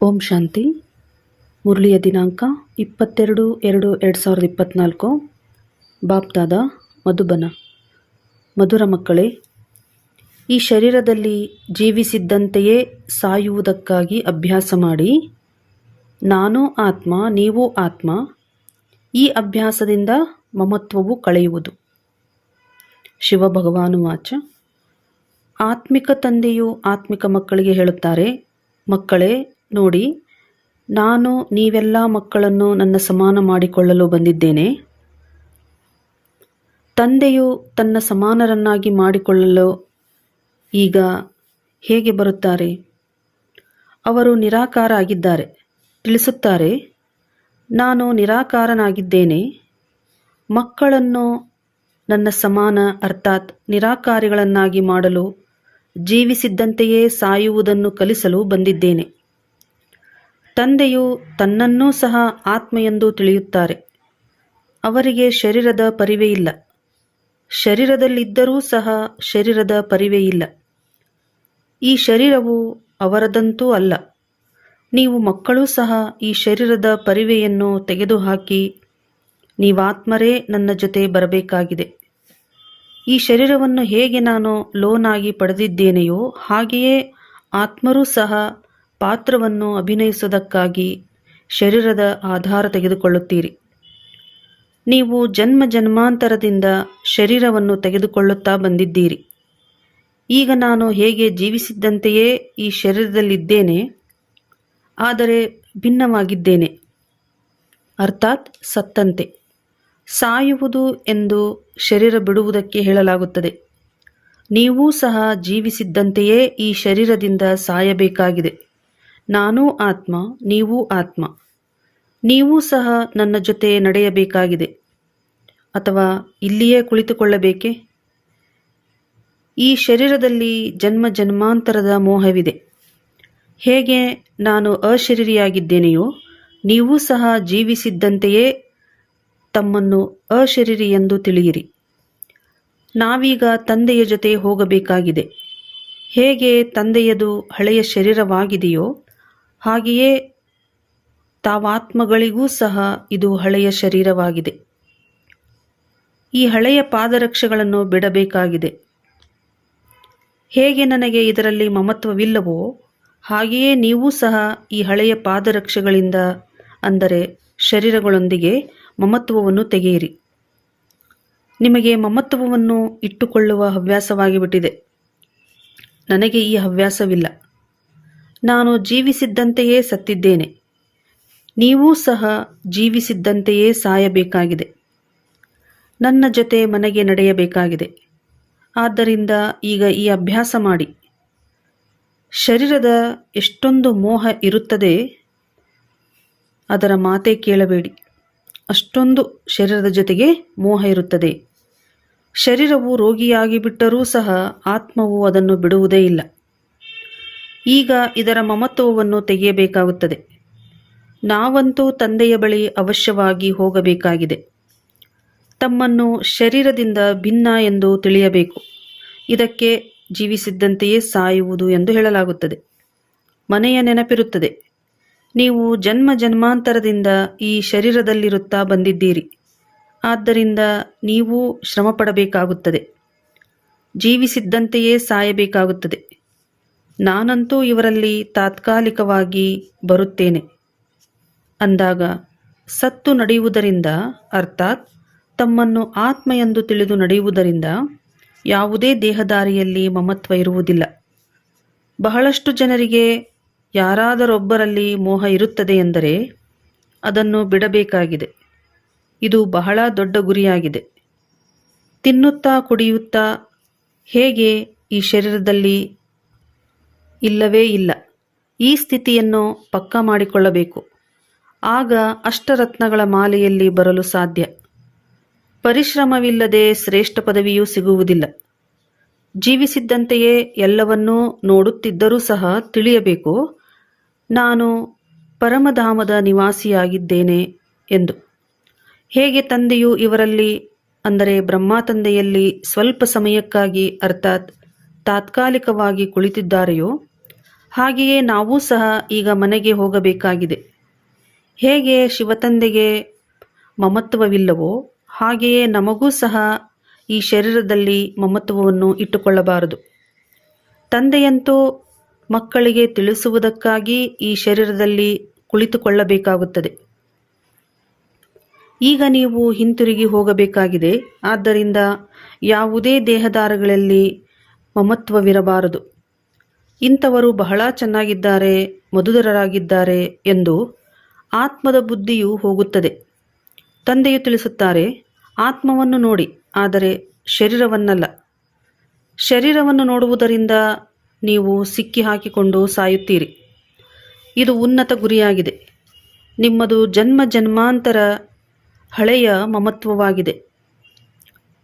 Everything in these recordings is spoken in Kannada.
ಓಂ ಶಾಂತಿ. ಮುರಳಿಯ ದಿನಾಂಕ ಇಪ್ಪತ್ತೆರಡು ಎರಡು ಎರಡು ಸಾವಿರದ ಇಪ್ಪತ್ತ್ನಾಲ್ಕು ಬಾಪ್ತಾದ ಮಧುಬನ. ಮಧುರ ಮಕ್ಕಳೇ, ಈ ಶರೀರದಲ್ಲಿ ಜೀವಿಸಿದ್ದಂತೆಯೇ ಸಾಯುವುದಕ್ಕಾಗಿ ಅಭ್ಯಾಸ ಮಾಡಿ, ನಾನು ಆತ್ಮ, ನೀವು ಆತ್ಮ, ಈ ಅಭ್ಯಾಸದಿಂದ ಮಮತ್ವವು ಕಳೆಯುವುದು. ಶಿವಭಗವಾನು ವಾಚ. ಆತ್ಮಿಕ ತಂದೆಯು ಆತ್ಮಿಕ ಮಕ್ಕಳಿಗೆ ಹೇಳುತ್ತಾರೆ, ಮಕ್ಕಳೇ ನೋಡಿ, ನಾನು ನೀವೆಲ್ಲ ಮಕ್ಕಳನ್ನು ನನ್ನ ಸಮಾನ ಮಾಡಿಕೊಳ್ಳಲು ಬಂದಿದ್ದೇನೆ. ತಂದೆಯು ತನ್ನ ಸಮಾನರನ್ನಾಗಿ ಮಾಡಿಕೊಳ್ಳಲು ಈಗ ಹೇಗೆ ಬರುತ್ತಾರೆ? ಅವರು ನಿರಾಕಾರ ಆಗಿದ್ದಾರೆ. ತಿಳಿಸುತ್ತಾರೆ, ನಾನು ನಿರಾಕಾರನಾಗಿದ್ದೇನೆ. ಮಕ್ಕಳನ್ನು ನನ್ನ ಸಮಾನ, ಅರ್ಥಾತ್ ನಿರಾಕಾರಿಗಳನ್ನಾಗಿ ಮಾಡಲು, ಜೀವಿಸಿದ್ದಂತೆಯೇ ಸಾಯುವುದನ್ನು ಕಲಿಸಲು ಬಂದಿದ್ದೇನೆ. ತಂದೆಯು ತನ್ನನ್ನೂ ಸಹ ಆತ್ಮ ಎಂದು ತಿಳಿಯುತ್ತಾರೆ. ಅವರಿಗೆ ಶರೀರದ ಪರಿವೇ ಇಲ್ಲ. ಶರೀರದಲ್ಲಿದ್ದರೂ ಸಹ ಶರೀರದ ಪರಿವೇ ಇಲ್ಲ. ಈ ಶರೀರವು ಅವರದಂತೂ ಅಲ್ಲ. ನೀವು ಮಕ್ಕಳೂ ಸಹ ಈ ಶರೀರದ ಪರಿವೆಯನ್ನು ತೆಗೆದುಹಾಕಿ ನೀವಾತ್ಮರೇ ನನ್ನ ಜೊತೆ ಬರಬೇಕಾಗಿದೆ. ಈ ಶರೀರವನ್ನು ಹೇಗೆ ನಾನು ಲೋನಾಗಿ ಪಡೆದಿದ್ದೇನೆಯೋ ಹಾಗೆಯೇ ಆತ್ಮರೂ ಸಹ ಪಾತ್ರವನ್ನು ಅಭಿನಯಿಸುವುದಕ್ಕಾಗಿ ಶರೀರದ ಆಧಾರ ತೆಗೆದುಕೊಳ್ಳುತ್ತೀರಿ. ನೀವು ಜನ್ಮ ಜನ್ಮಾಂತರದಿಂದ ಶರೀರವನ್ನು ತೆಗೆದುಕೊಳ್ಳುತ್ತಾ ಬಂದಿದ್ದೀರಿ. ಈಗ ನಾನು ಹೇಗೆ ಜೀವಿಸಿದ್ದಂತೆಯೇ ಈ ಶರೀರದಲ್ಲಿದ್ದೇನೆ, ಆದರೆ ಭಿನ್ನವಾಗಿದ್ದೇನೆ. ಅರ್ಥಾತ್ ಸತ್ತಂತೆ. ಸಾಯುವುದು ಎಂದು ಶರೀರ ಬಿಡುವುದಕ್ಕೆ ಹೇಳಲಾಗುತ್ತದೆ. ನೀವೂ ಸಹ ಜೀವಿಸಿದ್ದಂತೆಯೇ ಈ ಶರೀರದಿಂದ ಸಾಯಬೇಕಾಗಿದೆ. ನಾನೂ ಆತ್ಮ, ನೀವೂ ಆತ್ಮ. ನೀವೂ ಸಹ ನನ್ನ ಜೊತೆ ನಡೆಯಬೇಕಾಗಿದೆ. ಅಥವಾ ಇಲ್ಲಿಯೇ ಕುಳಿತುಕೊಳ್ಳಬೇಕೆ? ಈ ಶರೀರದಲ್ಲಿ ಜನ್ಮ ಜನ್ಮಾಂತರದ ಮೋಹವಿದೆ. ಹೇಗೆ ನಾನು ಅಶರೀರಿಯಾಗಿದ್ದೇನೆಯೋ, ನೀವೂ ಸಹ ಜೀವಿಸಿದ್ದಂತೆಯೇ ತಮ್ಮನ್ನು ಅಶರೀರಿ ಎಂದು ತಿಳಿಯಿರಿ. ನಾವೀಗ ತಂದೆಯ ಜೊತೆ ಹೋಗಬೇಕಾಗಿದೆ. ಹೇಗೆ ತಂದೆಯದು ಹಳೆಯ ಶರೀರವಾಗಿದೆಯೋ ಹಾಗೆಯೇ ತಾವಾತ್ಮಗಳಿಗೂ ಸಹ ಇದು ಹಳೆಯ ಶರೀರವಾಗಿದೆ. ಈ ಹಳೆಯ ಪಾದರಕ್ಷೆಗಳನ್ನು ಬಿಡಬೇಕಾಗಿದೆ. ಹೇಗೆ ನನಗೆ ಇದರಲ್ಲಿ ಮಮತ್ವವಿಲ್ಲವೋ, ಹಾಗೆಯೇ ನೀವು ಸಹ ಈ ಹಳೆಯ ಪಾದರಕ್ಷೆಗಳಿಂದ, ಅಂದರೆ ಶರೀರಗಳೊಂದಿಗೆ ಮಮತ್ವವನ್ನು ತೆಗೆಯಿರಿ. ನಿಮಗೆ ಮಮತ್ವವನ್ನು ಇಟ್ಟುಕೊಳ್ಳುವ ಹವ್ಯಾಸವಾಗಿಬಿಟ್ಟಿದೆ. ನನಗೆ ಈ ಹವ್ಯಾಸವಿಲ್ಲ. ನಾನು ಜೀವಿಸಿದ್ದಂತೆಯೇ ಸತ್ತಿದ್ದೇನೆ. ನೀವೂ ಸಹ ಜೀವಿಸಿದ್ದಂತೆಯೇ ಸಾಯಬೇಕಾಗಿದೆ. ನನ್ನ ಜೊತೆ ಮನೆಗೆ ನಡೆಯಬೇಕಾಗಿದೆ. ಆದ್ದರಿಂದ ಈಗ ಈ ಅಭ್ಯಾಸ ಮಾಡಿ. ಶರೀರದ ಎಷ್ಟೊಂದು ಮೋಹ ಇರುತ್ತದೆ, ಅದರ ಮಾತೇ ಕೇಳಬೇಡಿ. ಅಷ್ಟೊಂದು ಶರೀರದ ಜೊತೆಗೆ ಮೋಹ ಇರುತ್ತದೆ. ಶರೀರವು ರೋಗಿಯಾಗಿ ಬಿಟ್ಟರೂ ಸಹ ಆತ್ಮವು ಅದನ್ನು ಬಿಡುವುದೇ ಇಲ್ಲ. ಈಗ ಇದರ ಮಮತ್ವವನ್ನು ತೆಗೆಯಬೇಕಾಗುತ್ತದೆ. ನಾವಂತೂ ತಂದೆಯ ಬಳಿ ಅವಶ್ಯವಾಗಿ ಹೋಗಬೇಕಾಗಿದೆ. ತಮ್ಮನ್ನು ಶರೀರದಿಂದ ಭಿನ್ನ ಎಂದು ತಿಳಿಯಬೇಕು. ಇದಕ್ಕೆ ಜೀವಿಸಿದ್ದಂತೆಯೇ ಸಾಯುವುದು ಎಂದು ಹೇಳಲಾಗುತ್ತದೆ. ಮನೆಯ ನೆನಪಿರುತ್ತದೆ. ನೀವು ಜನ್ಮ ಜನ್ಮಾಂತರದಿಂದ ಈ ಶರೀರದಲ್ಲಿರುತ್ತಾ ಬಂದಿದ್ದೀರಿ. ಆದ್ದರಿಂದ ನೀವು ಶ್ರಮಪಡಬೇಕಾಗುತ್ತದೆ. ಜೀವಿಸಿದ್ದಂತೆಯೇ ಸಾಯಬೇಕಾಗುತ್ತದೆ. ನಾನಂತೂ ಇವರಲ್ಲಿ ತಾತ್ಕಾಲಿಕವಾಗಿ ಬರುತ್ತೇನೆ. ಅಂದಾಗ ಸತ್ತು ನಡೆಯುವುದರಿಂದ, ಅರ್ಥಾತ್ ತಮ್ಮನ್ನು ಆತ್ಮ ಎಂದು ತಿಳಿದು ನಡೆಯುವುದರಿಂದ ಯಾವುದೇ ದೇಹದಾರಿಯಲ್ಲಿ ಮಮತ್ವ ಇರುವುದಿಲ್ಲ. ಬಹಳಷ್ಟು ಜನರಿಗೆ ಯಾರಾದರೊಬ್ಬರಲ್ಲಿ ಮೋಹ ಇರುತ್ತದೆ ಎಂದರೆ ಅದನ್ನು ಬಿಡಬೇಕಾಗಿದೆ. ಇದು ಬಹಳ ದೊಡ್ಡ ಗುರಿಯಾಗಿದೆ. ತಿನ್ನುತ್ತಾ ಕುಡಿಯುತ್ತಾ ಹೇಗೆ ಈ ಶರೀರದಲ್ಲಿ ಇಲ್ಲವೇ ಇಲ್ಲ. ಈ ಸ್ಥಿತಿಯನ್ನು ಪಕ್ಕಾ ಮಾಡಿಕೊಳ್ಳಬೇಕು. ಆಗ ಅಷ್ಟರತ್ನಗಳ ಮಾಲೆಯಲ್ಲಿ ಬರಲು ಸಾಧ್ಯ. ಪರಿಶ್ರಮವಿಲ್ಲದೆ ಶ್ರೇಷ್ಠ ಪದವಿಯೂ ಸಿಗುವುದಿಲ್ಲ. ಜೀವಿಸಿದ್ದಂತೆಯೇ ಎಲ್ಲವನ್ನೂ ನೋಡುತ್ತಿದ್ದರೂ ಸಹ ತಿಳಿಯಬೇಕು, ನಾನು ಪರಮಧಾಮದ ನಿವಾಸಿಯಾಗಿದ್ದೇನೆ ಎಂದು. ಹೇಗೆ ತಂದೆಯು ಇವರಲ್ಲಿ, ಅಂದರೆ ಬ್ರಹ್ಮ ತಂದೆಯಲ್ಲಿ ಸ್ವಲ್ಪ ಸಮಯಕ್ಕಾಗಿ, ಅರ್ಥಾತ್ ತಾತ್ಕಾಲಿಕವಾಗಿ ಕುಳಿತಿದ್ದಾರೆಯೋ ಹಾಗೆಯೇ ನಾವೂ ಸಹ ಈಗ ಮನೆಗೆ ಹೋಗಬೇಕಾಗಿದೆ. ಹೇಗೆ ಶಿವತಂದೆಗೆ ಮಮತ್ವವಿಲ್ಲವೋ, ಹಾಗೆಯೇ ನಮಗೂ ಸಹ ಈ ಶರೀರದಲ್ಲಿ ಮಮತ್ವವನ್ನು ಇಟ್ಟುಕೊಳ್ಳಬಾರದು. ತಂದೆಯಂತೂ ಮಕ್ಕಳಿಗೆ ತಿಳಿಸುವುದಕ್ಕಾಗಿ ಈ ಶರೀರದಲ್ಲಿ ಕುಳಿತುಕೊಳ್ಳಬೇಕಾಗುತ್ತದೆ. ಈಗ ನೀವು ಹಿಂತಿರುಗಿ ಹೋಗಬೇಕಾಗಿದೆ, ಆದ್ದರಿಂದ ಯಾವುದೇ ದೇಹದಾರಗಳಲ್ಲಿ ಮಮತ್ವವಿರಬಾರದು. ಇಂಥವರು ಬಹಳ ಚೆನ್ನಾಗಿದ್ದಾರೆ, ಮಧುರರಾಗಿದ್ದಾರೆ ಎಂದು ಆತ್ಮದ ಬುದ್ಧಿಯು ಹೋಗುತ್ತದೆ. ತಂದೆಯು ತಿಳಿಸುತ್ತಾರೆ, ಆತ್ಮವನ್ನು ನೋಡಿ, ಆದರೆ ಶರೀರವನ್ನಲ್ಲ. ಶರೀರವನ್ನು ನೋಡುವುದರಿಂದ ನೀವು ಸಿಕ್ಕಿ ಹಾಕಿಕೊಂಡು ಸಾಯುತ್ತೀರಿ. ಇದು ಉನ್ನತ ಗುರಿಯಾಗಿದೆ. ನಿಮ್ಮದು ಜನ್ಮ ಜನ್ಮಾಂತರ ಹಳೆಯ ಮಮತ್ವವಾಗಿದೆ.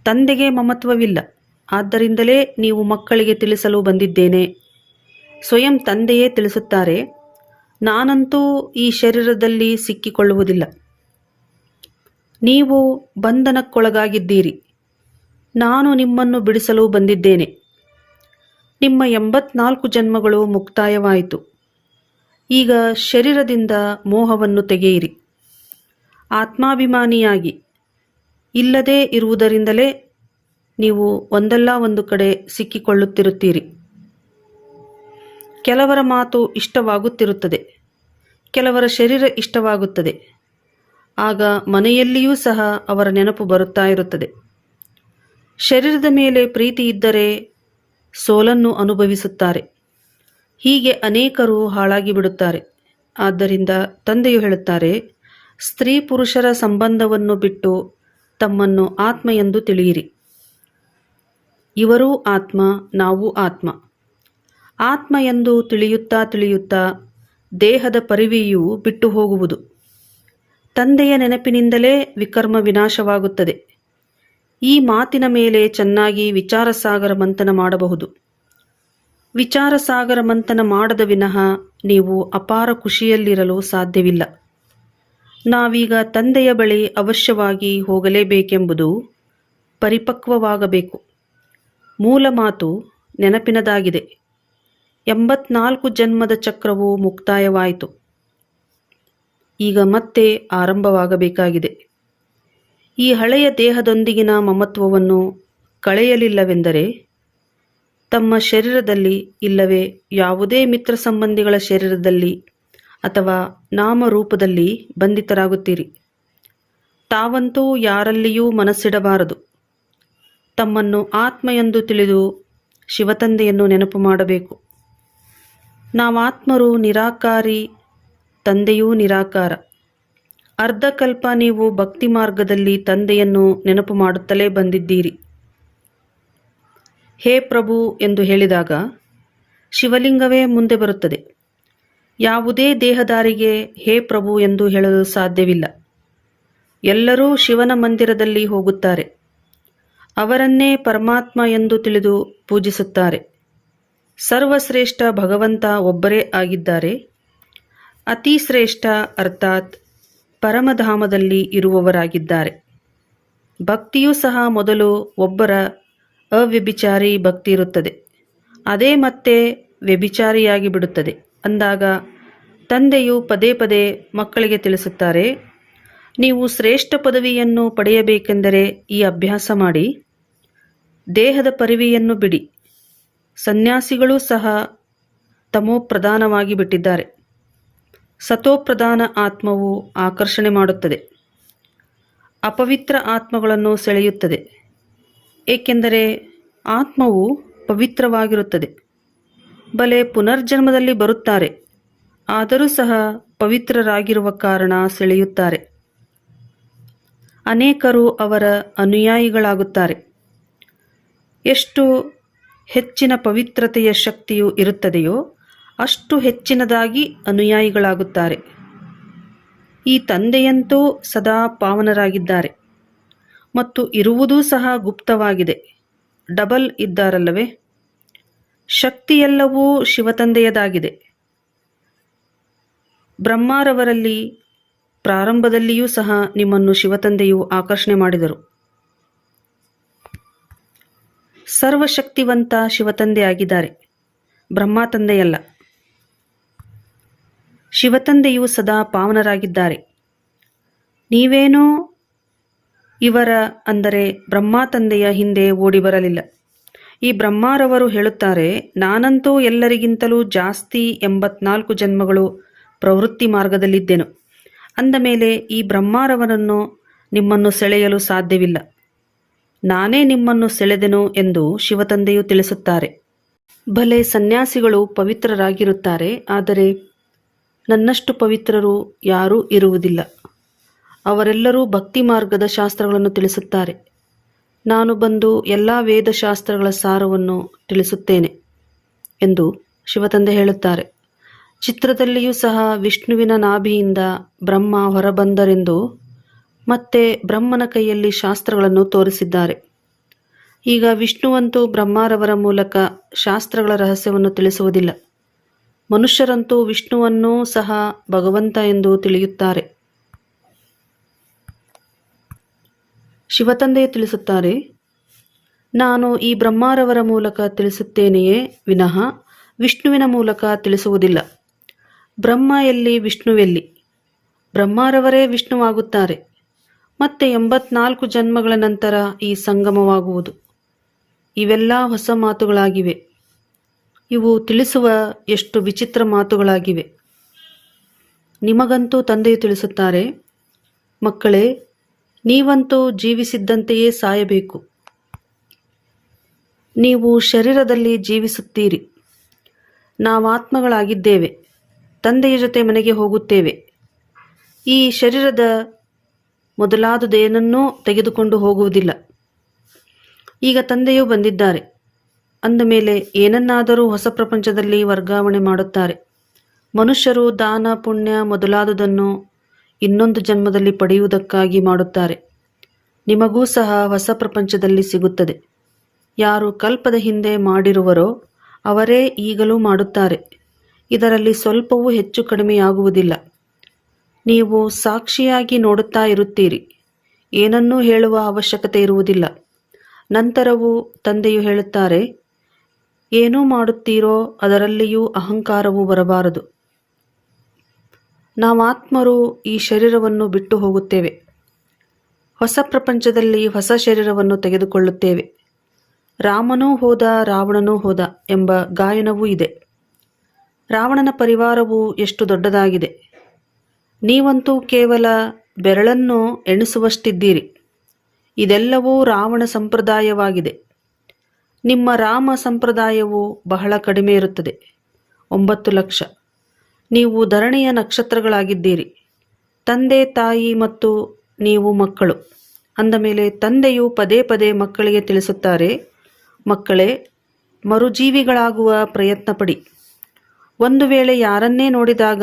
ತಂದೆಗೆ ಮಮತ್ವವಿಲ್ಲ. ಆದ್ದರಿಂದಲೇ ನೀವು ಮಕ್ಕಳಿಗೆ ತಿಳಿಸಲು ಬಂದಿದ್ದೇನೆ. ಸ್ವಯಂ ತಂದೆಯೇ ತಿಳಿಸುತ್ತಾರೆ, ನಾನಂತೂ ಈ ಶರೀರದಲ್ಲಿ ಸಿಕ್ಕಿಕೊಳ್ಳುವುದಿಲ್ಲ. ನೀವು ಬಂಧನಕ್ಕೊಳಗಾಗಿದ್ದೀರಿ. ನಾನು ನಿಮ್ಮನ್ನು ಬಿಡಿಸಲು ಬಂದಿದ್ದೇನೆ. ನಿಮ್ಮ ಎಂಬತ್ನಾಲ್ಕು ಜನ್ಮಗಳು ಮುಕ್ತಾಯವಾಯಿತು. ಈಗ ಶರೀರದಿಂದ ಮೋಹವನ್ನು ತೆಗೆಯಿರಿ. ಆತ್ಮಾಭಿಮಾನಿಯಾಗಿ. ಇಲ್ಲದೇ ಇರುವುದರಿಂದಲೇ ನೀವು ಒಂದಲ್ಲ ಒಂದು ಕಡೆ ಸಿಕ್ಕಿಕೊಳ್ಳುತ್ತಿರುತ್ತೀರಿ. ಕೆಲವರ ಮಾತು ಇಷ್ಟವಾಗುತ್ತಿರುತ್ತದೆ. ಕೆಲವರ ಶರೀರ ಇಷ್ಟವಾಗುತ್ತದೆ. ಆಗ ಮನೆಯಲ್ಲಿಯೂ ಸಹ ಅವರ ನೆನಪು ಬರುತ್ತಾ ಇರುತ್ತದೆ. ಶರೀರದ ಮೇಲೆ ಪ್ರೀತಿ ಇದ್ದರೆ ಸೋಲನ್ನು ಅನುಭವಿಸುತ್ತಾರೆ. ಹೀಗೆ ಅನೇಕರು ಹಾಳಾಗಿ ಬಿಡುತ್ತಾರೆ. ಆದ್ದರಿಂದ ತಂದೆಯು ಹೇಳುತ್ತಾರೆ, ಸ್ತ್ರೀ ಪುರುಷರ ಸಂಬಂಧವನ್ನು ಬಿಟ್ಟು ತಮ್ಮನ್ನು ಆತ್ಮ ಎಂದು ತಿಳಿಯಿರಿ. ಇವರೂ ಆತ್ಮ, ನಾವು ಆತ್ಮ. ಆತ್ಮ ಎಂದು ತಿಳಿಯುತ್ತಾ ತಿಳಿಯುತ್ತಾ ದೇಹದ ಪರಿವೆಯು ಬಿಟ್ಟು ಹೋಗುವುದು. ತಂದೆಯ ನೆನಪಿನಿಂದಲೇ ವಿಕರ್ಮ ವಿನಾಶವಾಗುತ್ತದೆ. ಈ ಮಾತಿನ ಮೇಲೆ ಚೆನ್ನಾಗಿ ವಿಚಾರಸಾಗರ ಮಂಥನ ಮಾಡಬಹುದು. ವಿಚಾರಸಾಗರ ಮಂಥನ ಮಾಡದ ವಿನಃ ನೀವು ಅಪಾರ ಖುಷಿಯಲ್ಲಿರಲು ಸಾಧ್ಯವಿಲ್ಲ. ನಾವೀಗ ತಂದೆಯ ಬಳಿ ಅವಶ್ಯವಾಗಿ ಹೋಗಲೇಬೇಕೆಂಬುದು ಪರಿಪಕ್ವವಾಗಬೇಕು. ಮೂಲ ಮಾತು ನೆನಪಿನದಾಗಿದೆ. ಎಂಬತ್ನಾಲ್ಕು ಜನ್ಮದ ಚಕ್ರವು ಮುಕ್ತಾಯವಾಯಿತು. ಈಗ ಮತ್ತೆ ಆರಂಭವಾಗಬೇಕಾಗಿದೆ. ಈ ಹಳೆಯ ದೇಹದೊಂದಿಗಿನ ಮಮತ್ವವನ್ನು ಕಳೆಯಲಿಲ್ಲವೆಂದರೆ ತಮ್ಮ ಶರೀರದಲ್ಲಿ ಇಲ್ಲವೇ ಯಾವುದೇ ಮಿತ್ರ ಸಂಬಂಧಿಗಳ ಶರೀರದಲ್ಲಿ ಅಥವಾ ನಾಮರೂಪದಲ್ಲಿ ಬಂಧಿತರಾಗುತ್ತೀರಿ. ತಾವಂತೂ ಯಾರಲ್ಲಿಯೂ ಮನಸ್ಸಿಡಬಾರದು. ತಮ್ಮನ್ನು ಆತ್ಮ ಎಂದು ತಿಳಿದು ಶಿವತಂದೆಯನ್ನು ನೆನಪು ಮಾಡಬೇಕು. ನಾವಾತ್ಮರು ನಿರಾಕಾರಿ, ತಂದೆಯೂ ನಿರಾಕಾರ. ಅರ್ಧಕಲ್ಪ ನೀವು ಭಕ್ತಿ ಮಾರ್ಗದಲ್ಲಿ ತಂದೆಯನ್ನು ನೆನಪು ಮಾಡುತ್ತಲೇ ಬಂದಿದ್ದೀರಿ. ಹೇ ಪ್ರಭು ಎಂದು ಹೇಳಿದಾಗ ಶಿವಲಿಂಗವೇ ಮುಂದೆ ಬರುತ್ತದೆ. ಯಾವುದೇ ದೇಹದಾರಿಗೆ ಹೇ ಪ್ರಭು ಎಂದು ಹೇಳಲು ಸಾಧ್ಯವಿಲ್ಲ. ಎಲ್ಲರೂ ಶಿವನ ಮಂದಿರದಲ್ಲಿ ಹೋಗುತ್ತಾರೆ. ಅವರನ್ನೇ ಪರಮಾತ್ಮ ಎಂದು ತಿಳಿದು ಪೂಜಿಸುತ್ತಾರೆ. ಸರ್ವಶ್ರೇಷ್ಠ ಭಗವಂತ ಒಬ್ಬರೇ ಆಗಿದ್ದಾರೆ. ಅತಿ ಶ್ರೇಷ್ಠ ಅರ್ಥಾತ್ ಪರಮಧಾಮದಲ್ಲಿ ಇರುವವರಾಗಿದ್ದಾರೆ. ಭಕ್ತಿಯೂ ಸಹ ಮೊದಲು ಒಬ್ಬರ ಅವ್ಯಭಿಚಾರಿ ಭಕ್ತಿ ಇರುತ್ತದೆ ಅದೇ ಮತ್ತೆ ವ್ಯಭಿಚಾರಿಯಾಗಿ ಬಿಡುತ್ತದೆ. ಅಂದಾಗ ತಂದೆಯು ಪದೇ ಪದೇ ಮಕ್ಕಳಿಗೆ ತಿಳಿಸುತ್ತಾರೆ, ನೀವು ಶ್ರೇಷ್ಠ ಪದವಿಯನ್ನು ಪಡೆಯಬೇಕೆಂದರೆ ಈ ಅಭ್ಯಾಸ ಮಾಡಿ, ದೇಹದ ಪರಿವೆಯನ್ನು ಬಿಡಿ. ಸನ್ಯಾಸಿಗಳೂ ಸಹ ತಮೋಪ್ರಧಾನವಾಗಿ ಬಿಟ್ಟಿದ್ದಾರೆ. ಸತೋಪ್ರಧಾನ ಆತ್ಮವು ಆಕರ್ಷಣೆ ಮಾಡುತ್ತದೆ. ಅಪವಿತ್ರ ಆತ್ಮಗಳನ್ನು ಸೆಳೆಯುತ್ತದೆ. ಏಕೆಂದರೆ ಆತ್ಮವು ಪವಿತ್ರವಾಗಿರುತ್ತದೆ. ಬಲೆ ಪುನರ್ಜನ್ಮದಲ್ಲಿ ಬರುತ್ತಾರೆ. ಆದರೂ ಸಹ ಪವಿತ್ರರಾಗಿರುವ ಕಾರಣ ಸೆಳೆಯುತ್ತಾರೆ. ಅನೇಕರು ಅವರ ಅನುಯಾಯಿಗಳಾಗುತ್ತಾರೆ. ಎಷ್ಟು ಹೆಚ್ಚಿನ ಪವಿತ್ರತೆಯ ಶಕ್ತಿಯು ಇರುತ್ತದೆಯೋ, ಅಷ್ಟು ಹೆಚ್ಚಿನದಾಗಿ ಅನುಯಾಯಿಗಳಾಗುತ್ತಾರೆ. ಈ ತಂದೆಯಂತೂ ಸದಾ ಪಾವನರಾಗಿದ್ದಾರೆ. ಮತ್ತು ಇರುವುದೂ ಸಹ ಗುಪ್ತವಾಗಿದೆ. ಡಬಲ್ ಇದ್ದಾರಲ್ಲವೇ? ಶಕ್ತಿಯೆಲ್ಲವೂ ಶಿವತಂದೆಯದಾಗಿದೆ. ಬ್ರಹ್ಮಾರವರಲ್ಲಿ, ಪ್ರಾರಂಭದಲ್ಲಿಯೂ ಸಹ ನಿಮ್ಮನ್ನು ಶಿವತಂದೆಯು ಆಕರ್ಷಣೆ ಮಾಡಿದರು. ಸರ್ವಶಕ್ತಿವಂತ ಶಿವತಂದೆ ಆಗಿದ್ದಾರೆ ಬ್ರಹ್ಮ ತಂದೆಯಲ್ಲ. ಶಿವತಂದೆಯು ಸದಾ ಪಾವನರಾಗಿದ್ದಾರೆ. ನೀವೇನೋ ಇವರ ಅಂದರೆ ಬ್ರಹ್ಮ ತಂದೆಯ ಹಿಂದೆ ಓಡಿ ಬರಲಿಲ್ಲ ಈ ಬ್ರಹ್ಮಾರವರು ಹೇಳುತ್ತಾರೆ, ನಾನಂತೂ ಎಲ್ಲರಿಗಿಂತಲೂ ಜಾಸ್ತಿ ಎಂಬತ್ನಾಲ್ಕು ಜನ್ಮಗಳು ಪ್ರವೃತ್ತಿ ಮಾರ್ಗದಲ್ಲಿದ್ದೆನು. ಅಂದ ಮೇಲೆ ಈ ಬ್ರಹ್ಮಾರವರನ್ನು ನಿಮ್ಮನ್ನು ಸೆಳೆಯಲು ಸಾಧ್ಯವಿಲ್ಲ. ನಾನೇ ನಿಮ್ಮನ್ನು ಸೆಳೆದೆನು ಎಂದು ಶಿವತಂದೆಯು ತಿಳಿಸುತ್ತಾರೆ. ಭಲೆ ಸನ್ಯಾಸಿಗಳು ಪವಿತ್ರರಾಗಿರುತ್ತಾರೆ, ಆದರೆ ನನ್ನಷ್ಟು ಪವಿತ್ರರು ಯಾರೂ ಇರುವುದಿಲ್ಲ. ಅವರೆಲ್ಲರೂ ಭಕ್ತಿ ಮಾರ್ಗದ ಶಾಸ್ತ್ರಗಳನ್ನು ತಿಳಿಸುತ್ತಾರೆ. ನಾನು ಬಂದು ಎಲ್ಲ ವೇದಶಾಸ್ತ್ರಗಳ ಸಾರವನ್ನು ತಿಳಿಸುತ್ತೇನೆ ಎಂದು ಶಿವತಂದೆ ಹೇಳುತ್ತಾರೆ. ಚಿತ್ರದಲ್ಲಿಯೂ ಸಹ ವಿಷ್ಣುವಿನ ನಾಭಿಯಿಂದ ಬ್ರಹ್ಮ ಹೊರಬಂದರೆಂದು ಮತ್ತೆ ಬ್ರಹ್ಮನ ಕೈಯಲ್ಲಿ ಶಾಸ್ತ್ರಗಳನ್ನು ತೋರಿಸಿದ್ದಾರೆ. ಈಗ ವಿಷ್ಣುವಂತೂ ಬ್ರಹ್ಮಾರವರ ಮೂಲಕ ಶಾಸ್ತ್ರಗಳ ರಹಸ್ಯವನ್ನು ತಿಳಿಸುವುದಿಲ್ಲ. ಮನುಷ್ಯರಂತೂ ವಿಷ್ಣುವನ್ನೂ ಸಹ ಭಗವಂತ ಎಂದು ತಿಳಿಯುತ್ತಾರೆ. ಶಿವತಂದೆಯೇ ತಿಳಿಸುತ್ತಾರೆ, ನಾನು ಈ ಬ್ರಹ್ಮಾರವರ ಮೂಲಕ ತಿಳಿಸುತ್ತೇನೆಯೇ ವಿನಃ ವಿಷ್ಣುವಿನ ಮೂಲಕ ತಿಳಿಸುವುದಿಲ್ಲ. ಬ್ರಹ್ಮ ಎಲ್ಲಿ ವಿಷ್ಣುವೆಲ್ಲಿ? ಬ್ರಹ್ಮಾರವರೇ ವಿಷ್ಣುವಾಗುತ್ತಾರೆ. ಮತ್ತೆ ಎಂಬತ್ನಾಲ್ಕು ಜನ್ಮಗಳ ನಂತರ ಈ ಸಂಗಮವಾಗುವುದು. ಇವೆಲ್ಲ ಹೊಸ ಮಾತುಗಳಾಗಿವೆ. ಇವು ತಿಳಿಸುವ ಎಷ್ಟು ವಿಚಿತ್ರ ಮಾತುಗಳಾಗಿವೆ. ನಿಮಗಂತೂ ತಂದೆಯು ತಿಳಿಸುತ್ತಾರೆ, ಮಕ್ಕಳೇ, ನೀವಂತೂ ಜೀವಿಸಿದ್ದಂತೆಯೇ ಸಾಯಬೇಕು. ನೀವು ಶರೀರದಲ್ಲಿ ಜೀವಿಸುತ್ತೀರಿ. ನಾವಾತ್ಮಗಳಾಗಿದ್ದೇವೆ. ತಂದೆಯ ಜೊತೆ ಮನೆಗೆ ಹೋಗುತ್ತೇವೆ. ಈ ಶರೀರದ ಮೊದಲಾದುದೇನನ್ನೂ ತೆಗೆದುಕೊಂಡು ಹೋಗುವುದಿಲ್ಲ. ಈಗ ತಂದೆಯು ಬಂದಿದ್ದಾರೆ. ಅಂದ ಮೇಲೆ ಏನನ್ನಾದರೂ ಹೊಸ ಪ್ರಪಂಚದಲ್ಲಿ ವರ್ಗಾವಣೆ ಮಾಡುತ್ತಾರೆ. ಮನುಷ್ಯರು ದಾನ, ಪುಣ್ಯ ಮೊದಲಾದುದನ್ನು ಇನ್ನೊಂದು ಜನ್ಮದಲ್ಲಿ ಪಡೆಯುವುದಕ್ಕಾಗಿ ಮಾಡುತ್ತಾರೆ. ನಿಮಗೂ ಸಹ ಹೊಸ ಪ್ರಪಂಚದಲ್ಲಿ ಸಿಗುತ್ತದೆ. ಯಾರು ಕಲ್ಪದ ಹಿಂದೆ ಮಾಡಿರುವರೋ ಅವರೇ ಈಗಲೂ ಮಾಡುತ್ತಾರೆ. ಇದರಲ್ಲಿ ಸ್ವಲ್ಪವೂ ಹೆಚ್ಚು ಕಡಿಮೆಯಾಗುವುದಿಲ್ಲ. ನೀವು ಸಾಕ್ಷಿಯಾಗಿ ನೋಡುತ್ತಾ ಇರುತ್ತೀರಿ. ಏನನ್ನೂ ಹೇಳುವ ಅವಶ್ಯಕತೆ ಇರುವುದಿಲ್ಲ. ನಂತರವೂ ತಂದೆಯು ಹೇಳುತ್ತಾರೆ, ಏನು ಮಾಡುತ್ತೀರೋ ಅದರಲ್ಲಿಯೂ ಅಹಂಕಾರವು ಬರಬಾರದು. ನಾವಾತ್ಮರು ಈ ಶರೀರವನ್ನು ಬಿಟ್ಟು ಹೋಗುತ್ತೇವೆ. ಹೊಸ ಪ್ರಪಂಚದಲ್ಲಿ ಹೊಸ ಶರೀರವನ್ನು ತೆಗೆದುಕೊಳ್ಳುತ್ತೇವೆ. ರಾಮನೂ ಹೋದ, ರಾವಣನೂ ಹೋದ ಎಂಬ ಗಾಯನವೂ ಇದೆ. ರಾವಣನ ಪರಿವಾರವು ಎಷ್ಟು ದೊಡ್ಡದಾಗಿದೆ. ನೀವಂತೂ ಕೇವಲ ಬೆರಳನ್ನು ಎಣಿಸುವಷ್ಟಿದ್ದೀರಿ. ಇದೆಲ್ಲವೂ ರಾವಣ ಸಂಪ್ರದಾಯವಾಗಿದೆ. ನಿಮ್ಮ ರಾಮ ಸಂಪ್ರದಾಯವು ಬಹಳ ಕಡಿಮೆ ಇರುತ್ತದೆ. ಒಂಬತ್ತು ಲಕ್ಷ. ನೀವು ಧರಣಿಯ ನಕ್ಷತ್ರಗಳಾಗಿದ್ದೀರಿ. ತಂದೆ, ತಾಯಿ ಮತ್ತು ನೀವು ಮಕ್ಕಳು. ಅಂದ ಮೇಲೆ ತಂದೆಯು ಪದೇ ಪದೇ ಮಕ್ಕಳಿಗೆ ತಿಳಿಸುತ್ತಾರೆ, ಮಕ್ಕಳೇ, ಮರುಜೀವಿಗಳಾಗುವ ಪ್ರಯತ್ನ ಪಡಿ ಒಂದು ವೇಳೆ ಯಾರನ್ನೇ ನೋಡಿದಾಗ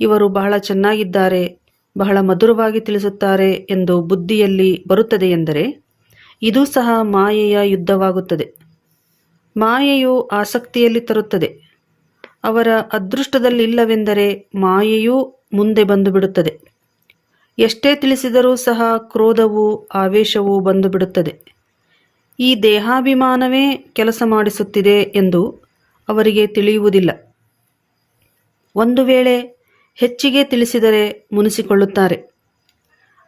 ಇವರು ಬಹಳ ಚೆನ್ನಾಗಿದ್ದಾರೆ, ಬಹಳ ಮಧುರವಾಗಿ ತಿಳಿಸುತ್ತಾರೆ ಎಂದು ಬುದ್ಧಿಯಲ್ಲಿ ಬರುತ್ತದೆ ಎಂದರೆ, ಇದು ಸಹ ಮಾಯೆಯ ಯುದ್ಧವಾಗುತ್ತದೆ. ಮಾಯೆಯು ಆಸಕ್ತಿಯಲ್ಲಿ ತರುತ್ತದೆ. ಅವರ ಅದೃಷ್ಟದಲ್ಲಿಲ್ಲವೆಂದರೆ ಮಾಯೆಯೂ ಮುಂದೆ ಬಂದು ಬಿಡುತ್ತದೆ ಎಷ್ಟೇ ತಿಳಿಸಿದರೂ ಸಹ ಕ್ರೋಧವು ಆವೇಶವು ಬಂದು ಬಿಡುತ್ತದೆ ಈ ದೇಹಾಭಿಮಾನವೇ ಕೆಲಸ ಮಾಡಿಸುತ್ತಿದೆ ಎಂದು ಅವರಿಗೆ ತಿಳಿಯುವುದಿಲ್ಲ. ಒಂದು ವೇಳೆ ಹೆಚ್ಚಿಗೆ ತಿಳಿಸಿದರೆ ಮುನಿಸಿಕೊಳ್ಳುತ್ತಾರೆ.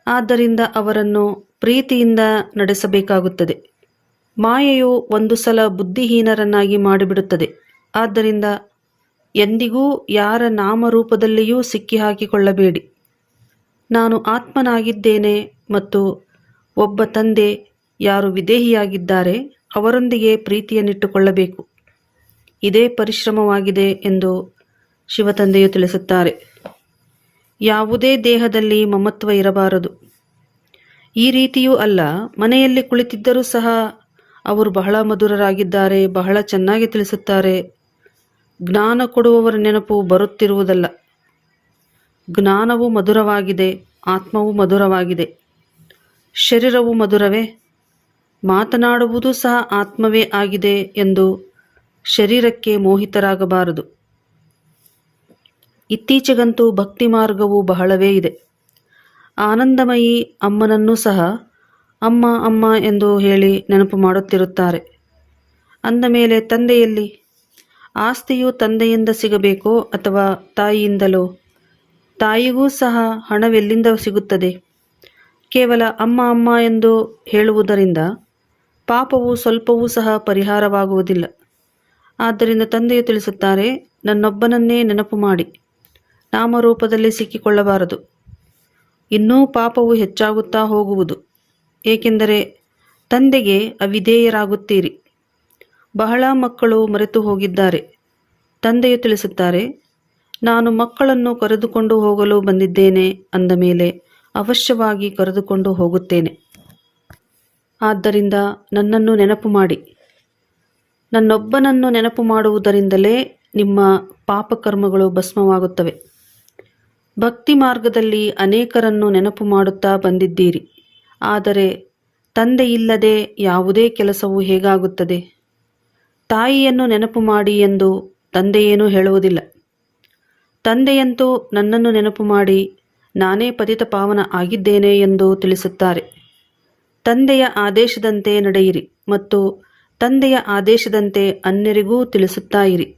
ಆದ್ದರಿಂದ ಅವರನ್ನು ಪ್ರೀತಿಯಿಂದ ನಡೆಸಬೇಕಾಗುತ್ತದೆ. ಮಾಯೆಯು ಒಂದು ಸಲ ಬುದ್ಧಿಹೀನರನ್ನಾಗಿ ಮಾಡಿಬಿಡುತ್ತದೆ. ಆದ್ದರಿಂದ ಎಂದಿಗೂ ಯಾರ ನಾಮರೂಪದಲ್ಲಿಯೂ ಸಿಕ್ಕಿಹಾಕಿಕೊಳ್ಳಬೇಡಿ. ನಾನು ಆತ್ಮನಾಗಿದ್ದೇನೆ ಮತ್ತು ಒಬ್ಬ ತಂದೆ ಯಾರು ವಿದೇಹಿಯಾಗಿದ್ದಾರೆ ಅವರೊಂದಿಗೆ ಪ್ರೀತಿಯನ್ನಿಟ್ಟುಕೊಳ್ಳಬೇಕು. ಇದೇ ಪರಿಶ್ರಮವಾಗಿದೆ ಎಂದು ಶಿವತಂದೆಯು ತಿಳಿಸುತ್ತಾರೆ. ಯಾವುದೇ ದೇಹದಲ್ಲಿ ಮಮತ್ವ ಇರಬಾರದು. ಈ ರೀತಿಯೂ ಅಲ್ಲ, ಮನೆಯಲ್ಲಿ ಕುಳಿತಿದ್ದರೂ ಸಹ ಅವರು ಬಹಳ ಮಧುರರಾಗಿದ್ದಾರೆ, ಬಹಳ ಚೆನ್ನಾಗಿ ತಿಳಿಸುತ್ತಾರೆ. ಜ್ಞಾನ ಕೊಡುವವರ ನೆನಪು ಬರುತ್ತಿರುವುದಲ್ಲ. ಜ್ಞಾನವು ಮಧುರವಾಗಿದೆ, ಆತ್ಮವು ಮಧುರವಾಗಿದೆ. ಶರೀರವು ಮಧುರವೇ, ಮಾತನಾಡುವುದು ಸಹ ಆತ್ಮವೇ ಆಗಿದೆ ಎಂದು ಶರೀರಕ್ಕೆ ಮೋಹಿತರಾಗಬಾರದು. ಇತ್ತೀಚೆಗಂತೂ ಭಕ್ತಿ ಮಾರ್ಗವು ಬಹಳವೇ ಇದೆ. ಆನಂದಮಯಿ ಅಮ್ಮನನ್ನು ಸಹ ಅಮ್ಮ ಅಮ್ಮ ಎಂದು ಹೇಳಿ ನೆನಪು ಮಾಡುತ್ತಿರುತ್ತಾರೆ. ಅಂದ ಮೇಲೆ ತಂದೆಯಲ್ಲಿ, ಆಸ್ತಿಯು ತಂದೆಯಿಂದ ಸಿಗಬೇಕೋ ಅಥವಾ ತಾಯಿಯಿಂದಲೋ? ತಾಯಿಗೂ ಸಹ ಹಣವೆಲ್ಲಿಂದ ಸಿಗುತ್ತದೆ? ಕೇವಲ ಅಮ್ಮ ಅಮ್ಮ ಎಂದು ಹೇಳುವುದರಿಂದ ಪಾಪವು ಸ್ವಲ್ಪವೂ ಸಹ ಪರಿಹಾರವಾಗುವುದಿಲ್ಲ. ಆದ್ದರಿಂದ ತಂದೆಯು ತಿಳಿಸುತ್ತಾರೆ, ನನ್ನೊಬ್ಬನನ್ನೇ ನೆನಪು ಮಾಡಿ. ನಾಮರೂಪದಲ್ಲಿ ಸಿಕ್ಕಿಕೊಳ್ಳಬಾರದು. ಇನ್ನೂ ಪಾಪವು ಹೆಚ್ಚಾಗುತ್ತಾ ಹೋಗುವುದು. ಏಕೆಂದರೆ ತಂದೆಗೆ ಅವಿಧೇಯರಾಗುತ್ತೀರಿ. ಬಹಳ ಮಕ್ಕಳು ಮರೆತು ಹೋಗಿದ್ದಾರೆ. ತಂದೆಯು ತಿಳಿಸುತ್ತಾರೆ, ನಾನು ಮಕ್ಕಳನ್ನು ಕರೆದುಕೊಂಡು ಹೋಗಲು ಬಂದಿದ್ದೇನೆ ಅಂದ ಮೇಲೆ ಅವಶ್ಯವಾಗಿ ಕರೆದುಕೊಂಡು ಹೋಗುತ್ತೇನೆ. ಆದ್ದರಿಂದ ನನ್ನನ್ನು ನೆನಪು ಮಾಡಿ. ನನ್ನೊಬ್ಬನನ್ನು ನೆನಪು ಮಾಡುವುದರಿಂದಲೇ ನಿಮ್ಮ ಪಾಪಕರ್ಮಗಳು ಭಸ್ಮವಾಗುತ್ತವೆ. ಭಕ್ತಿ ಮಾರ್ಗದಲ್ಲಿ ಅನೇಕರನ್ನು ನೆನಪು ಮಾಡುತ್ತಾ ಬಂದಿದ್ದೀರಿ. ಆದರೆ ತಂದೆಯಿಲ್ಲದೆ ಯಾವುದೇ ಕೆಲಸವು ಹೇಗಾಗುತ್ತದೆ? ತಾಯಿಯನ್ನು ನೆನಪು ಮಾಡಿ ಎಂದು ತಂದೆಯೇನೂ ಹೇಳುವುದಿಲ್ಲ. ತಂದೆಯಂತೂ ನನ್ನನ್ನು ನೆನಪು ಮಾಡಿ ನಾನೇ ಪತಿತ ಪಾವನ ಆಗಿದ್ದೇನೆ ಎಂದು ತಿಳಿಸುತ್ತಾರೆ. ತಂದೆಯ ಆದೇಶದಂತೆ ನಡೆಯಿರಿ ಮತ್ತು ತಂದೆಯ ಆದೇಶದಂತೆ ಅನ್ಯರಿಗೂ ತಿಳಿಸುತ್ತಾ ಇರಿ.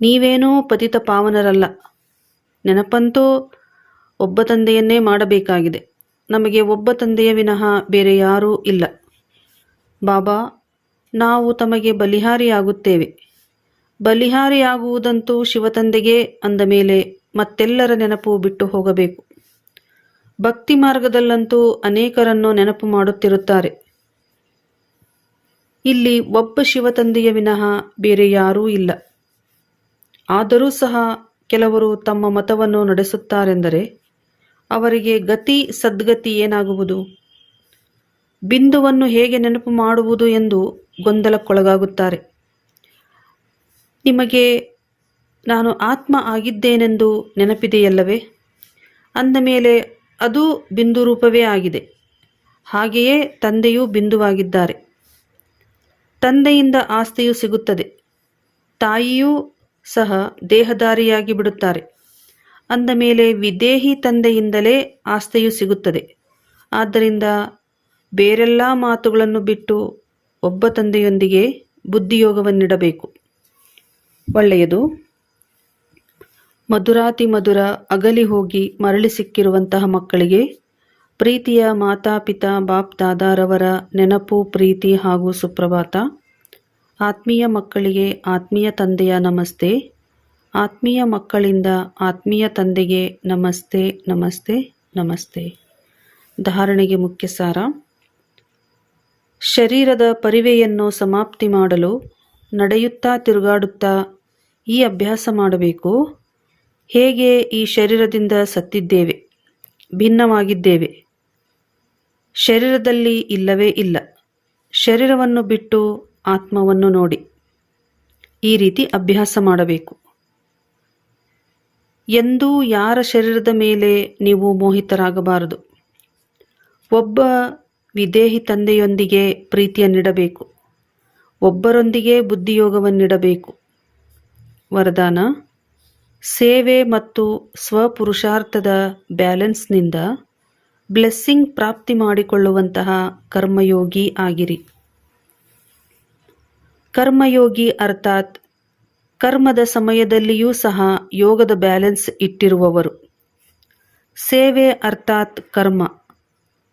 ನೀವೇನೂ ಪತಿತ ಪಾವನರಲ್ಲ. ನೆನಪಂತೂ ಒಬ್ಬ ತಂದೆಯನ್ನೇ ಮಾಡಬೇಕಾಗಿದೆ. ನಮಗೆ ಒಬ್ಬ ತಂದೆಯ ವಿನಃ ಬೇರೆ ಯಾರೂ ಇಲ್ಲ. ಬಾಬಾ, ನಾವು ತಮಗೆ ಬಲಿಹಾರಿಯಾಗುತ್ತೇವೆ. ಬಲಿಹಾರಿಯಾಗುವುದಂತೂ ಶಿವತಂದೆಗೆ ಅಂದ ಮೇಲೆ ಮತ್ತೆಲ್ಲರ ನೆನಪು ಬಿಟ್ಟು ಹೋಗಬೇಕು. ಭಕ್ತಿ ಮಾರ್ಗದಲ್ಲಂತೂ ಅನೇಕರನ್ನು ನೆನಪು ಮಾಡುತ್ತಿರುತ್ತಾರೆ. ಇಲ್ಲಿ ಒಬ್ಬ ಶಿವತಂದೆಯ ವಿನಃ ಬೇರೆ ಯಾರೂ ಇಲ್ಲ. ಆದರೂ ಸಹ ಕೆಲವರು ತಮ್ಮ ಮತವನ್ನು ನಡೆಸುತ್ತಾರೆಂದರೆ ಅವರಿಗೆ ಗತಿ ಸದ್ಗತಿ ಏನಾಗುವುದು? ಬಿಂದುವನ್ನು ಹೇಗೆ ನೆನಪು ಮಾಡುವುದು ಎಂದು ಗೊಂದಲಕ್ಕೊಳಗಾಗುತ್ತಾರೆ. ನಿಮಗೆ ನಾನು ಆತ್ಮ ಆಗಿದ್ದೇನೆಂದು ನೆನಪಿದೆಯಲ್ಲವೇ? ಅಂದ ಮೇಲೆ ಅದು ಬಿಂದು ರೂಪವೇ ಆಗಿದೆ. ಹಾಗೆಯೇ ತಂದೆಯೂ ಬಿಂದುವಾಗಿದ್ದಾರೆ. ತಂದೆಯಿಂದ ಆಸ್ತಿಯು ಸಿಗುತ್ತದೆ. ತಾಯಿಯೂ ಸಹ ದೇಹದಾರಿಯಾಗಿ ಬಿಡುತ್ತಾರೆ. ಅಂದ ಮೇಲೆ ವಿದೇಹಿ ತಂದೆಯಿಂದಲೇ ಆಸ್ತಿಯು ಸಿಗುತ್ತದೆ. ಆದ್ದರಿಂದ ಬೇರೆಲ್ಲ ಮಾತುಗಳನ್ನು ಬಿಟ್ಟು ಒಬ್ಬ ತಂದೆಯೊಂದಿಗೆ ಬುದ್ಧಿಯೋಗವನ್ನಿಡಬೇಕು. ಒಳ್ಳೆಯದು. ಮಧುರಾತಿ ಮಧುರ ಅಗಲಿ ಹೋಗಿ ಮರಳಿ ಸಿಕ್ಕಿರುವಂತಹ ಮಕ್ಕಳಿಗೆ ಪ್ರೀತಿಯ ಮಾತಾಪಿತಾ, ಬಾಪ್, ದಾದಾರವರ ನೆನಪು, ಪ್ರೀತಿ ಹಾಗೂ ಸುಪ್ರಭಾತ. ಆತ್ಮೀಯ ಮಕ್ಕಳಿಗೆ ಆತ್ಮೀಯ ತಂದೆಯ ನಮಸ್ತೆ. ಆತ್ಮೀಯ ಮಕ್ಕಳಿಂದ ಆತ್ಮೀಯ ತಂದೆಗೆ ನಮಸ್ತೆ ನಮಸ್ತೆ ನಮಸ್ತೆ. ಧಾರಣೆಗೆ ಮುಖ್ಯ ಸಾರ. ಶರೀರದ ಪರಿವೆಯನ್ನು ಸಮಾಪ್ತಿ ಮಾಡಲು ನಡೆಯುತ್ತಾ ತಿರುಗಾಡುತ್ತಾ ಈ ಅಭ್ಯಾಸ ಮಾಡಬೇಕು. ಹೇಗೆ ಈ ಶರೀರದಿಂದ ಸತ್ತಿದ್ದೇವೆ? ಭಿನ್ನವಾಗಿದ್ದೇವೆ. ಶರೀರದಲ್ಲಿ ಇಲ್ಲವೇ ಇಲ್ಲ. ಶರೀರವನ್ನು ಬಿಟ್ಟು ಆತ್ಮವನ್ನು ನೋಡಿ. ಈ ರೀತಿ ಅಭ್ಯಾಸ ಮಾಡಬೇಕು. ಎಂದೂ ಯಾರ ಶರೀರದ ಮೇಲೆ ನೀವು ಮೋಹಿತರಾಗಬಾರದು. ಒಬ್ಬ ವಿದೇಹಿ ತಂದೆಯೊಂದಿಗೆ ಪ್ರೀತಿಯನ್ನಿಡಬೇಕು. ಒಬ್ಬರೊಂದಿಗೆ ಬುದ್ಧಿಯೋಗವನ್ನಿಡಬೇಕು. ವರದಾನ, ಸೇವೆ ಮತ್ತು ಸ್ವಪುರುಷಾರ್ಥದ ಬ್ಯಾಲೆನ್ಸ್ನಿಂದ ಬ್ಲೆಸ್ಸಿಂಗ್ ಪ್ರಾಪ್ತಿ ಮಾಡಿಕೊಳ್ಳುವಂತಹ ಕರ್ಮಯೋಗಿ ಆಗಿರಿ. ಕರ್ಮಯೋಗಿ ಅರ್ಥಾತ್ ಕರ್ಮದ ಸಮಯದಲ್ಲಿಯೂ ಸಹ ಯೋಗದ ಬ್ಯಾಲೆನ್ಸ್ ಇಟ್ಟಿರುವವರು. ಸೇವೆ ಅರ್ಥಾತ್ ಕರ್ಮ,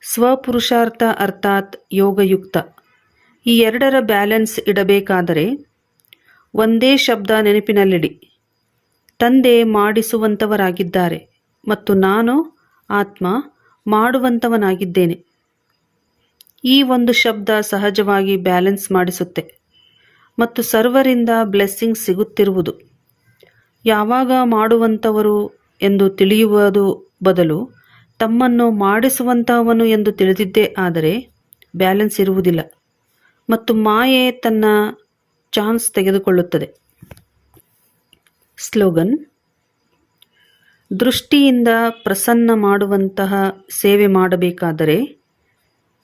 ಸ್ವಪುರುಷಾರ್ಥ ಅರ್ಥಾತ್ ಯೋಗಯುಕ್ತ. ಈ ಎರಡರ ಬ್ಯಾಲೆನ್ಸ್ ಇಡಬೇಕಾದರೆ ಒಂದೇ ಶಬ್ದ ನೆನಪಿನಲ್ಲಿಡಿ. ತಂದೆ ಮಾಡಿಸುವಂಥವರಾಗಿದ್ದಾರೆ ಮತ್ತು ನಾನು ಆತ್ಮ ಮಾಡುವಂಥವನಾಗಿದ್ದೇನೆ ಈ ಒಂದು ಶಬ್ದ ಸಹಜವಾಗಿ ಬ್ಯಾಲೆನ್ಸ್ ಮಾಡಿಸುತ್ತೆ. ಮತ್ತು ಸರ್ವರಿಂದ ಬ್ಲೆಸ್ಸಿಂಗ್ ಸಿಗುತ್ತಿರುವುದು. ಯಾವಾಗ ಮಾಡುವಂಥವರು ಎಂದು ತಿಳಿಯುವುದು ಬದಲು ತಮ್ಮನ್ನು ಮಾಡಿಸುವಂತಹವನು ಎಂದು ತಿಳಿದಿದ್ದೇ ಆದರೆ ಬ್ಯಾಲೆನ್ಸ್ ಇರುವುದಿಲ್ಲ ಮತ್ತು ಮಾಯೆ ತನ್ನ ಚಾನ್ಸ್ ತೆಗೆದುಕೊಳ್ಳುತ್ತದೆ. ಸ್ಲೋಗನ್ ದೃಷ್ಟಿಯಿಂದ ಪ್ರಸನ್ನ ಮಾಡುವಂತಹ ಸೇವೆ ಮಾಡಬೇಕಾದರೆ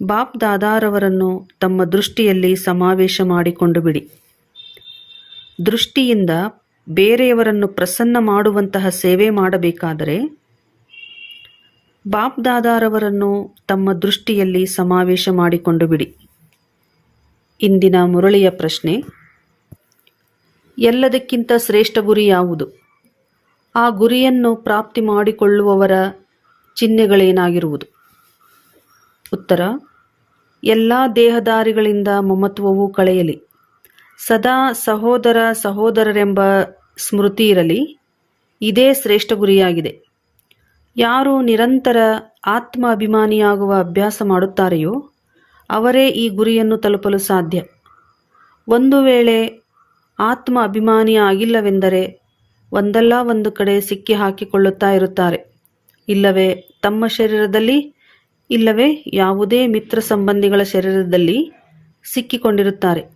ಬಾಪ್ ದಾದಾರವರನ್ನು ತಮ್ಮ ದೃಷ್ಟಿಯಲ್ಲಿ ಸಮಾವೇಶ ಮಾಡಿಕೊಂಡು ಬಿಡಿ. ದೃಷ್ಟಿಯಿಂದ ಬೇರೆಯವರನ್ನು ಪ್ರಸನ್ನ ಮಾಡುವಂತಹ ಸೇವೆ ಮಾಡಬೇಕಾದರೆ ಬಾಪ್ ದಾದಾರವರನ್ನು ತಮ್ಮ ದೃಷ್ಟಿಯಲ್ಲಿ ಸಮಾವೇಶ ಮಾಡಿಕೊಂಡು ಬಿಡಿ. ಇಂದಿನ ಮುರಳಿಯ ಪ್ರಶ್ನೆ, ಎಲ್ಲದಕ್ಕಿಂತ ಶ್ರೇಷ್ಠ ಗುರಿ ಯಾವುದು? ಆ ಗುರಿಯನ್ನು ಪ್ರಾಪ್ತಿ ಮಾಡಿಕೊಳ್ಳುವವರ ಚಿಹ್ನೆಗಳೇನಾಗಿರುವುದು? ಉತ್ತರ, ಎಲ್ಲ ದೇಹದಾರಿಗಳಿಂದ ಮಮತ್ವವು ಕಳೆಯಲಿ. ಸದಾ ಸಹೋದರ ಸಹೋದರರೆಂಬ ಸ್ಮೃತಿ ಇರಲಿ. ಇದೇ ಶ್ರೇಷ್ಠ ಗುರಿಯಾಗಿದೆ. ಯಾರು ನಿರಂತರ ಆತ್ಮ ಅಭಿಮಾನಿಯಾಗುವ ಅಭ್ಯಾಸ ಮಾಡುತ್ತಾರೆಯೋ ಅವರೇ ಈ ಗುರಿಯನ್ನು ತಲುಪಲು ಸಾಧ್ಯ. ಒಂದು ವೇಳೆ ಆತ್ಮ ಅಭಿಮಾನಿ ಆಗಿಲ್ಲವೆಂದರೆ ಒಂದಲ್ಲ ಒಂದು ಕಡೆ ಸಿಕ್ಕಿ ಹಾಕಿಕೊಳ್ಳುತ್ತಾ ಇರುತ್ತಾರೆ. ಇಲ್ಲವೇ ತಮ್ಮ ಶರೀರದಲ್ಲಿ, ಇಲ್ಲವೇ ಯಾವುದೇ ಮಿತ್ರ ಸಂಬಂಧಿಗಳ ಶರೀರದಲ್ಲಿ ಸಿಕ್ಕಿಕೊಂಡಿರುತ್ತಾರೆ.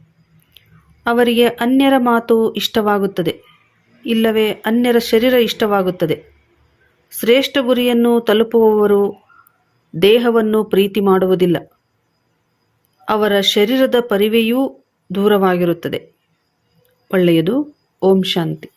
ಅವರಿಗೆ ಅನ್ಯರ ಮಾತು ಇಷ್ಟವಾಗುತ್ತದೆ. ಇಲ್ಲವೇ ಅನ್ಯರ ಶರೀರ ಇಷ್ಟವಾಗುತ್ತದೆ. ಶ್ರೇಷ್ಠ ಗುರಿಯನ್ನು ತಲುಪುವವರು ದೇಹವನ್ನು ಪ್ರೀತಿ ಮಾಡುವುದಿಲ್ಲ. ಅವರ ಶರೀರದ ಪರಿವೆಯೂ ದೂರವಾಗಿರುತ್ತದೆ. ಒಳ್ಳೆಯದು. ಓಂ ಶಾಂತಿ.